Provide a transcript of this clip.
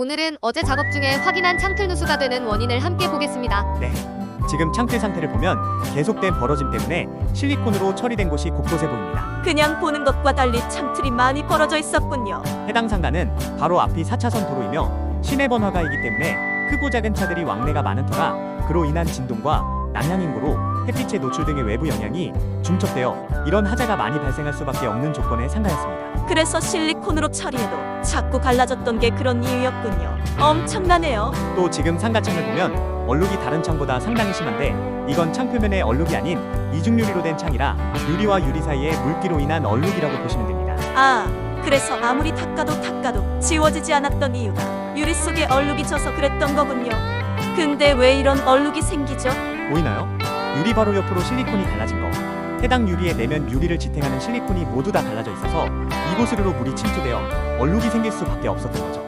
오늘은 어제 작업 중에 확인한 창틀 누수가 되는 원인을 함께 보겠습니다. 네. 지금 창틀 상태를 보면 계속된 벌어짐 때문에 실리콘으로 처리된 곳이 곳곳에 보입니다. 그냥 보는 것과 달리 창틀이 많이 벌어져 있었군요. 해당 상가는 바로 앞이 4차선 도로이며 시내 번화가이기 때문에 크고 작은 차들이 왕래가 많은 터라 그로 인한 진동과 난향인고로 햇빛의 노출 등의 외부 영향이 중첩되어 이런 하자가 많이 발생할 수밖에 없는 조건의 상가였습니다. 그래서 실리콘으로 처리해도 자꾸 갈라졌던 게 그런 이유였군요. 엄청나네요. 또 지금 상가 창을 보면 얼룩이 다른 창보다 상당히 심한데 이건 창 표면의 얼룩이 아닌 이중 유리로 된 창이라 유리와 유리 사이에 물기로 인한 얼룩이라고 보시면 됩니다. 아, 그래서 아무리 닦아도 닦아도 지워지지 않았던 이유가 유리 속에 얼룩이 져서 그랬던 거군요. 근데 왜 이런 얼룩이 생기죠? 보이나요? 유리 바로 옆으로 실리콘이 갈라진 거. 해당 유리의 내면 유리를 지탱하는 실리콘이 모두 다 갈라져 있어서 이곳으로 물이 침투되어 얼룩이 생길 수밖에 없었던 거죠.